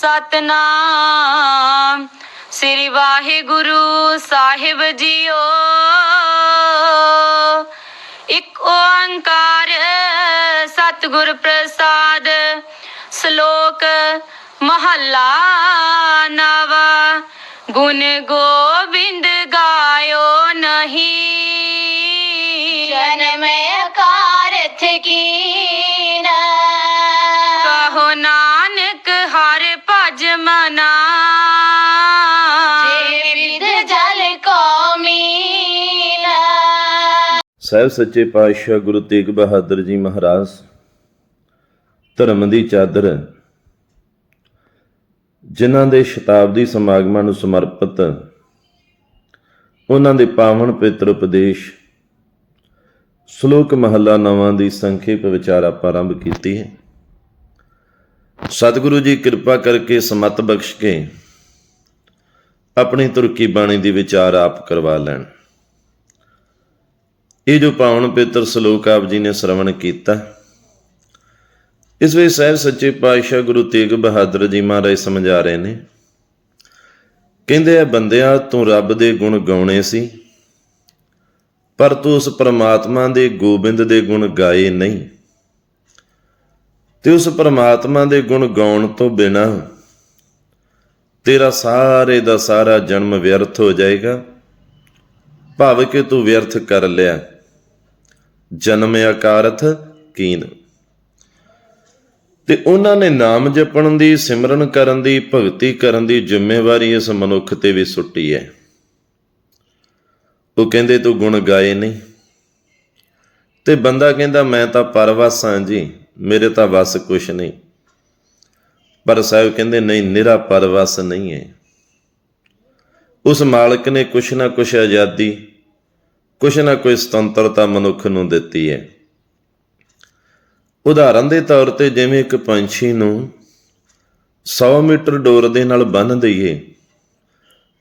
ਸਤਨਾਮ। ਸ੍ਰੀ ਵਾਹਿਗੁਰੂ ਸਾਹਿਬ ਜੀਓ। ਇੱਕ ਓੰਕਾਰ ਸਤਿਗੁਰ ਪ੍ਰਸਾਦ ਸ਼ਲੋਕ ਮਹੱਲਾ ਨਵਾ। ਗੁਣ ਗੋਬਿੰਦ ਸਾਹਿਬ ਸੱਚੇ ਪਾਤਸ਼ਾਹ ਗੁਰੂ ਤੇਗ ਬਹਾਦਰ ਜੀ ਮਹਾਰਾਜ, ਧਰਮ ਦੀ ਚਾਦਰ, ਜਿਨ੍ਹਾਂ ਦੇ ਸ਼ਤਾਬਦੀ ਸਮਾਗਮਾਂ ਨੂੰ ਸਮਰਪਿਤ, ਉਹਨਾਂ ਦੇ ਪਾਵਨ ਪਵਿੱਤਰ ਉਪਦੇਸ਼, ਸ਼ਲੋਕ ਮਹੱਲਾ ਨਵਾਂ ਦੀ ਸੰਖੇਪ ਵਿਚਾਰ ਆਪਾਂ ਆਰੰਭ ਕੀਤੀ ਹੈ। ਸਤਿਗੁਰੂ ਜੀ ਕਿਰਪਾ ਕਰਕੇ ਸਮਤ ਬਖਸ਼ ਕੇ ਆਪਣੀ ਤੁਰਕੀ ਬਾਣੀ ਦੀ ਵਿਚਾਰ ਆਪ ਕਰਵਾ ਲੈਣ। ਇਹ ਜੋ ਪਾਵਨ ਪਵਿੱਤਰ ਸ਼ਲੋਕ ਆਪ ਜੀ ਨੇ ਸ਼ਰਵਣ ਕੀਤਾ, ਇਸ ਵਿੱਚ ਸਾਹਿਬ ਸੱਚੇ ਪਾਤਸ਼ਾਹ ਗੁਰੂ ਤੇਗ ਬਹਾਦਰ ਜੀ ਮਹਾਰਾਜ ਸਮਝਾ ਰਹੇ ਨੇ, ਕਹਿੰਦੇ ਆ, ਬੰਦਿਆ, ਤੂੰ ਰੱਬ ਦੇ ਗੁਣ ਗਾਉਣੇ ਸੀ, ਪਰ ਤੂੰ ਉਸ ਪਰਮਾਤਮਾ ਦੇ ਗੋਬਿੰਦ ਦੇ ਗੁਣ ਗਾਏ ਨਹੀਂ। ਤੇ ਉਸ ਪ੍ਰਮਾਤਮਾ ਦੇ ਗੁਣ ਗਾਉਣ ਤੋਂ ਬਿਨਾ ਤੇਰਾ ਸਾਰੇ ਦਾ ਸਾਰਾ ਜਨਮ ਵਿਅਰਥ ਹੋ ਜਾਏਗਾ, ਭਾਵ ਕਿ ਤੂੰ ਵਿਅਰਥ ਕਰ ਲਿਆ। ਜਨਮ ਅਕਾਰਥ ਕੀਨ। ਤੇ ਉਹਨਾਂ ਨੇ ਨਾਮ ਜਪਣ ਦੀ, ਸਿਮਰਨ ਕਰਨ ਦੀ, ਭਗਤੀ ਕਰਨ ਦੀ ਜ਼ਿੰਮੇਵਾਰੀ ਇਸ ਮਨੁੱਖ ਤੇ ਵੀ ਸੁੱਟੀ ਹੈ। ਉਹ ਕਹਿੰਦੇ, ਤੂੰ ਗੁਣ ਗਾਏ ਨਹੀਂ। ਤੇ ਬੰਦਾ ਕਹਿੰਦਾ, ਮੈਂ ਤਾਂ ਪਰਵਾਸਾਂ ਜੀ, ਮੇਰੇ ਤਾਂ ਵਸ ਕੁਛ ਨਹੀਂ। ਪਰ ਸਾਹਿਬ ਕਹਿੰਦੇ, ਨਹੀਂ, ਨਿਰਾ ਪਰਵਸ ਨਹੀਂ ਹੈ। ਉਸ ਮਾਲਕ ਨੇ ਕੁਛ ਨਾ ਕੁਛ ਆਜ਼ਾਦੀ ਕੁਛ ਨਾ ਕੋਈ ਸੁਤੰਤਰਤਾ ਮਨੁੱਖ ਨੂੰ ਦਿੱਤੀ ਹੈ। ਉਦਾਹਰਨ ਦੇ ਤੌਰ ਤੇ ਜਿਵੇਂ ਇੱਕ ਪੰਛੀ ਨੂੰ 100 ਮੀਟਰ ਡੋਰ ਦੇ ਨਾਲ ਬੰਨ ਦਈਏ,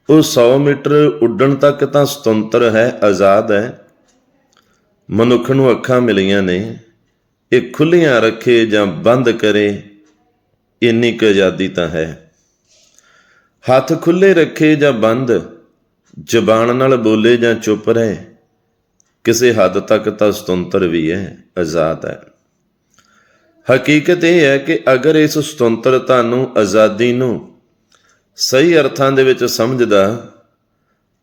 ਉਹ 100 ਮੀਟਰ ਉੱਡਣ ਤੱਕ ਤਾਂ ਸੁਤੰਤਰ ਹੈ, ਆਜ਼ਾਦ ਹੈ। ਮਨੁੱਖ ਨੂੰ ਅੱਖਾਂ ਮਿਲੀਆਂ ਨੇ, ਇਹ ਖੁੱਲੀਆਂ ਰੱਖੇ ਜਾਂ ਬੰਦ ਕਰੇ, ਇੰਨੀ ਕੁ ਆਜ਼ਾਦੀ ਤਾਂ ਹੈ। ਹੱਥ ਖੁੱਲੇ ਰੱਖੇ ਜਾਂ ਬੰਦ, ਜ਼ਬਾਨ ਨਾਲ ਬੋਲੇ ਜਾਂ ਚੁੱਪ ਰਹੇ ਕਿਸੇ ਹੱਦ ਤੱਕ ਤਾਂ ਸੁਤੰਤਰ ਵੀ ਹੈ, ਆਜ਼ਾਦ ਹੈ। ਹਕੀਕਤ ਇਹ ਹੈ ਕਿ ਅਗਰ ਇਸ ਸੁਤੰਤਰਤਾ ਨੂੰ ਆਜ਼ਾਦੀ ਨੂੰ ਸਹੀ ਅਰਥਾਂ ਦੇ ਵਿੱਚ ਸਮਝਦਾ,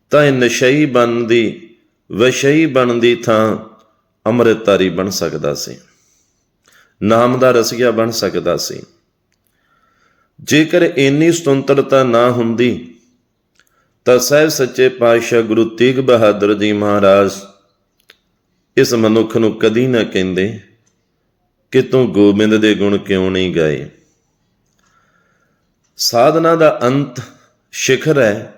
ਤਾਂ ਇਹ ਨਸ਼ਈ ਬਣਨ ਦੀ ਵਿਸ਼ਈ ਬਣਨ ਦੀ ਥਾਂ ਅੰਮ੍ਰਿਤਧਾਰੀ ਬਣ ਸਕਦਾ ਸੀ। ਨਾਮ ਦਾ ਰਸੀਆ ਬਣ ਸਕਦਾ ਸੀ। ਜੇਕਰ ਇੰਨੀ ਸੁਤੰਤਰਤਾ ਨਾ ਹੁੰਦੀ, ਤਾਂ ਸਾਹਿਬ ਸੱਚੇ ਪਾਤਸ਼ਾਹ ਗੁਰੂ ਤੇਗ ਬਹਾਦਰ ਜੀ ਮਹਾਰਾਜ ਇਸ ਮਨੁੱਖ ਨੂੰ ਕਦੀ ਨਾ ਕਹਿੰਦੇ ਕਿ ਤੂੰ ਗੋਬਿੰਦ ਦੇ ਗੁਣ ਕਿਉਂ ਨਹੀਂ ਗਾਏ। ਸਾਧਨਾ ਦਾ ਅੰਤ ਸਿਖਰ ਹੈ।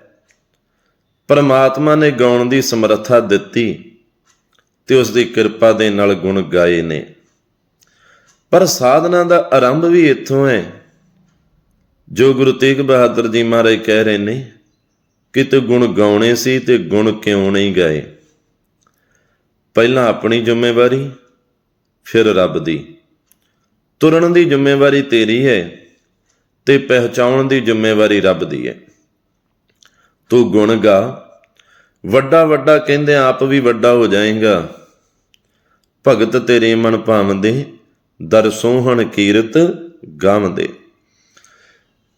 ਪਰਮਾਤਮਾ ਨੇ ਗਾਉਣ ਦੀ ਸਮਰੱਥਾ ਦਿੱਤੀ ਤੇ ਉਸ ਦੀ ਕਿਰਪਾ ਦੇ ਨਾਲ ਗੁਣ ਗਾਏ ਨੇ। ਪਰ ਸਾਧਨਾ ਦਾ ਆਰੰਭ ਵੀ ਇੱਥੋਂ ਹੈ, ਜੋ ਗੁਰੂ ਤੇਗ ਬਹਾਦਰ ਜੀ ਮਹਾਰਾਜ ਕਹਿ ਰਹੇ ਨੇ ਕਿ ਤੂੰ ਗੁਣ ਗਾਉਣੇ ਸੀ ਤੇ ਗੁਣ ਕਿਉਂ ਨਹੀਂ ਗਾਏ। ਪਹਿਲਾਂ ਆਪਣੀ ਜ਼ਿੰਮੇਵਾਰੀ, ਫਿਰ ਰੱਬ ਦੀ। ਤੁਰਨ ਦੀ ਜ਼ਿੰਮੇਵਾਰੀ ਤੇਰੀ ਹੈ ਤੇ ਪਹਿਚਾਉਣ ਦੀ ਜ਼ਿੰਮੇਵਾਰੀ ਰੱਬ ਦੀ ਹੈ। ਤੂੰ ਗੁਣ ਗਾ, ਵੱਡਾ ਵੱਡਾ ਕਹਿੰਦੇ ਆਪ ਵੀ ਵੱਡਾ ਹੋ ਜਾਏਗਾ। ਭਗਤ ਤੇਰੇ ਮਨ ਭਾਵਦੇ, ਦਰ ਸੋਹਣ ਕੀਰਤ ਗਾਵਦੇ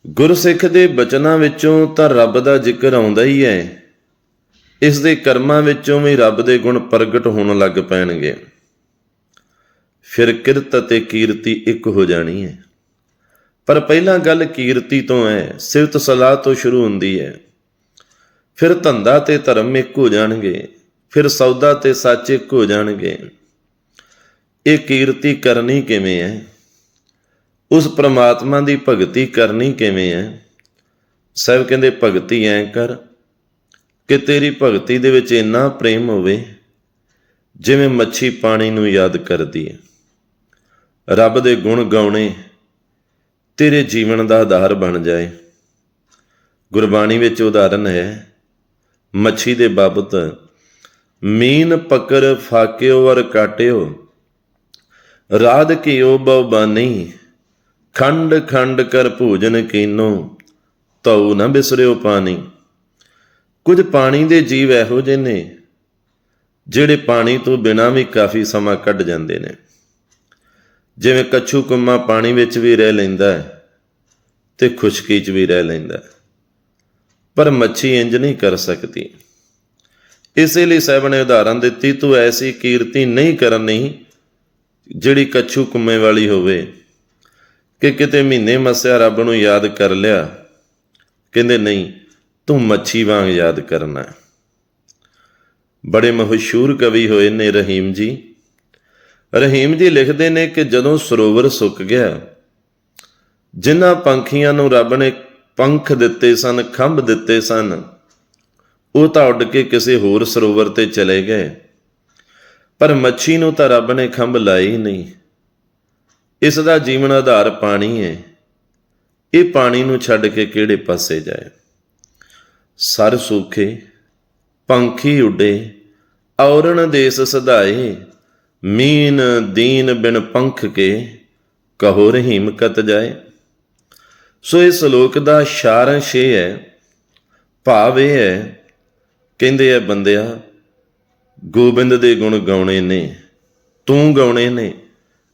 ਗੁਰਸਿੱਖ ਦੇ ਬਚਨਾਂ ਵਿੱਚੋਂ ਤਾਂ ਰੱਬ ਦਾ ਜ਼ਿਕਰ ਆਉਂਦਾ ਹੀ ਹੈ। ਇਸ ਦੇ ਕਰਮਾਂ ਵਿੱਚੋਂ ਵੀ ਰੱਬ ਦੇ ਗੁਣ ਪ੍ਰਗਟ ਹੋਣ ਲੱਗ ਪੈਣਗੇ। ਫਿਰ ਕਿਰਤ ਅਤੇ ਕੀਰਤੀ ਇੱਕ ਹੋ ਜਾਣੀ ਹੈ। ਪਰ ਪਹਿਲਾਂ ਗੱਲ ਕੀਰਤੀ ਤੋਂ ਹੈ। ਸਿਫਤ ਸਲਾਹ ਤੋਂ ਸ਼ੁਰੂ ਹੁੰਦੀ ਹੈ। ਫਿਰ ਧੰਦਾ ਤੇ ਧਰਮ ਇੱਕ ਹੋ ਜਾਣਗੇ। ਫਿਰ ਸੌਦਾ ਤੇ ਸੱਚ ਇੱਕ ਹੋ ਜਾਣਗੇ। ਇਹ ਕੀਰਤੀ ਕਰਨੀ ਕਿਵੇਂ ਹੈ? ਉਸ ਪ੍ਰਮਾਤਮਾ ਦੀ ਭਗਤੀ ਕਰਨੀ ਕਿਵੇਂ ਹੈ? ਸਾਹਿਬ ਕਹਿੰਦੇ ਭਗਤੀ ਐ ਕਰ ਕਿ ਤੇਰੀ ਭਗਤੀ ਦੇ ਵਿੱਚ ਇੰਨਾ ਪ੍ਰੇਮ ਹੋਵੇ, ਜਿਵੇਂ ਮੱਛੀ ਪਾਣੀ ਨੂੰ ਯਾਦ ਕਰਦੀ ਹੈ। ਰੱਬ ਦੇ ਗੁਣ ਗਾਉਣੇ ਤੇਰੇ ਜੀਵਨ ਦਾ ਆਧਾਰ ਬਣ ਜਾਏ। ਗੁਰਬਾਣੀ ਵਿੱਚ ਉਦਾਹਰਨ ਹੈ, ਮੱਛੀ ਦੇ ਬਾਬਤ, ਮੀਨ ਪਕਰ ਫਾਕਿਓ ਵਰ ਕਾਟਿਓ, ਰਾਧ ਕੀਓ ਬਉ ਬਾਨੀ ਖੰਡ ਖੰਡ ਕਰ ਭੋਜਨ ਕੀਨੋ ਤਉ ਨਾ ਬਿਸਰਿਓ ਪਾਣੀ। ਕੁਝ ਪਾਣੀ ਦੇ ਜੀਵ ਇਹੋ ਜਿਹੇ ਨੇ, ਜਿਹੜੇ ਪਾਣੀ ਤੋਂ ਬਿਨਾਂ ਵੀ ਕਾਫੀ ਸਮਾਂ ਕੱਢ ਜਾਂਦੇ ਨੇ। ਜਿਵੇਂ ਕੱਛੂ ਕੁੰਮਾ ਪਾਣੀ ਵਿੱਚ ਵੀ ਰਹਿ ਲੈਂਦਾ ਹੈ ਤੇ ਖੁਸ਼ਕੀ 'ਚ ਵੀ ਰਹਿ ਲੈਂਦਾ ਹੈ। ਪਰ ਮੱਛੀ ਇੰਜ ਨਹੀਂ ਕਰ ਸਕਦੀ। ਇਸੇ ਲਈ ਸਾਹਿਬ ਨੇ ਉਦਾਹਰਨ ਦਿੱਤੀ, ਤੂੰ ਐਸੀ ਕੀਰਤੀ ਨਹੀਂ ਕਰਨੀ ਜਿਹੜੀ ਕੱਛੂ ਕੁੰਮੇ ਵਾਲੀ ਹੋਵੇ। ਕਿ ਕਿਤੇ ਮਹੀਨੇ ਮਸਿਆ ਰੱਬ ਨੂੰ ਯਾਦ ਕਰ ਲਿਆ, ਕਹਿੰਦੇ ਨਹੀਂ ਤੂੰ ਮੱਛੀ ਵਾਂਗ ਯਾਦ ਕਰਨਾ ਬੜੇ ਮਸ਼ਹੂਰ ਕਵੀ ਹੋਏ ਨੇ ਰਹੀਮ ਜੀ। ਰਹੀਮ ਜੀ ਲਿਖਦੇ ਨੇ ਕਿ ਜਦੋਂ ਸਰੋਵਰ ਸੁੱਕ ਗਿਆ, ਜਿਨ੍ਹਾਂ ਪੰਖੀਆਂ ਨੂੰ ਰੱਬ ਨੇ ਪੰਖ ਦਿੱਤੇ ਸਨ, ਖੰਭ ਦਿੱਤੇ ਸਨ, ਉਹ ਤਾਂ ਉੱਡ ਕੇ ਕਿਸੇ ਹੋਰ ਸਰੋਵਰ ਤੇ ਚਲੇ ਗਏ। ਪਰ ਮੱਛੀ ਨੂੰ ਤਾਂ ਰੱਬ ਨੇ ਖੰਭ ਲਾਏ ਹੀ ਨਹੀਂ। ਇਸ ਦਾ ਜੀਵਨ ਆਧਾਰ ਪਾਣੀ ਹੈ। ਇਹ ਪਾਣੀ ਨੂੰ ਛੱਡ ਕੇ ਕਿਹੜੇ ਪਾਸੇ ਜਾਏ? ਸਰ ਸੂਖੇ, ਪੰਖੀ ਉੱਡੇ, ਔਰਣ ਦੇਸ ਸਦਾਏ ਮੀਨ ਦੀਨ ਬਿਨ ਪੰਖ ਕੇ, ਕਹੋ ਰਹੀਮ ਕਤ ਜਾਏ। ਸੋ ਇਸ ਸ਼ਲੋਕ ਦਾ ਸਾਰੰਸ਼ ਇਹ ਹੈ ਭਾਵ ਇਹ ਹੈ ਕਹਿੰਦੇ ਆ ਬੰਦਿਆ, ਗੋਬਿੰਦ ਦੇ ਗੁਣ ਗਾਉਣੇ ਨੇ, ਤੂੰ ਗਾਉਣੇ ਨੇ,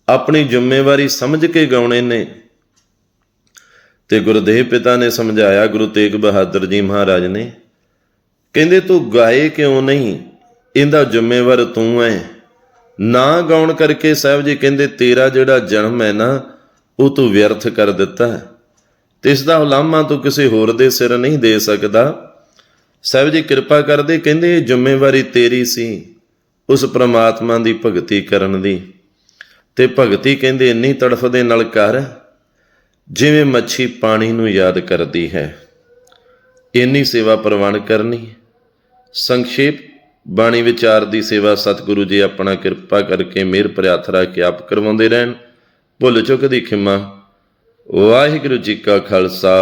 ਆਪਣੀ ਜ਼ਿੰਮੇਵਾਰੀ ਸਮਝ ਕੇ ਗਾਉਣੇ ਨੇ। ਤੇ ਗੁਰਦੇਵ ਪਿਤਾ ਨੇ ਸਮਝਾਇਆ, ਗੁਰੂ ਤੇਗ ਬਹਾਦਰ ਜੀ ਮਹਾਰਾਜ ਨੇ, ਕਹਿੰਦੇ, ਤੂੰ ਗਾਏ ਕਿਉਂ ਨਹੀਂ? ਇਹਦਾ ਜ਼ਿੰਮੇਵਾਰ ਤੂੰ ਹੈ ਨਾ ਗਾਉਣ ਕਰਕੇ ਸਾਹਿਬ ਜੀ ਕਹਿੰਦੇ, ਤੇਰਾ ਜਿਹੜਾ ਜਨਮ ਹੈ ਨਾ, ਉਹ ਤੂੰ ਵਿਅਰਥ ਕਰ ਦਿੱਤਾ ਹੈ। ਤੇ ਇਸ ਦਾ ਉਲਾਮਾ ਤੂੰ ਕਿਸੇ ਹੋਰ ਦੇ ਸਿਰ ਨਹੀਂ ਦੇ ਸਕਦਾ। ਸਾਹਿਬ ਜੀ ਕਿਰਪਾ ਕਰਦੇ ਕਹਿੰਦੇ, ਇਹ ਜ਼ਿੰਮੇਵਾਰੀ ਤੇਰੀ ਸੀ, ਉਸ ਪ੍ਰਮਾਤਮਾ ਦੀ ਭਗਤੀ ਕਰਨ ਦੀ। ਤੇ ਭਗਤੀ ਕਹਿੰਦੇ, ਇੰਨੀ ਤੜਫ ਦੇ ਨਾਲ ਕਰ ਜਿਵੇਂ ਮੱਛੀ ਪਾਣੀ ਨੂੰ ਯਾਦ ਕਰਦੀ ਹੈ, ਇੰਨੀ ਸੇਵਾ ਪ੍ਰਵਾਨ ਕਰਨੀ, ਸੰਖੇਪ ਬਾਣੀ ਵਿਚਾਰ ਦੀ ਸੇਵਾ ਸਤਿਗੁਰੂ ਜੀ ਆਪਣਾ ਕਿਰਪਾ ਕਰਕੇ ਮਿਹਰ ਭਰਿਆ ਹੱਥ ਆਪ ਕਰਵਾਉਂਦੇ ਰਹਿਣ। ਭੁੱਲ ਚੁੱਕ ਦੀ ਖਿਮਾ, ਵਾਹਿਗੁਰੂ ਜੀ ਕਾ ਖਾਲਸਾ,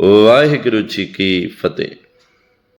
ਵਾਹਿਗੁਰੂ ਜੀ ਕੀ ਫਤਿਹ।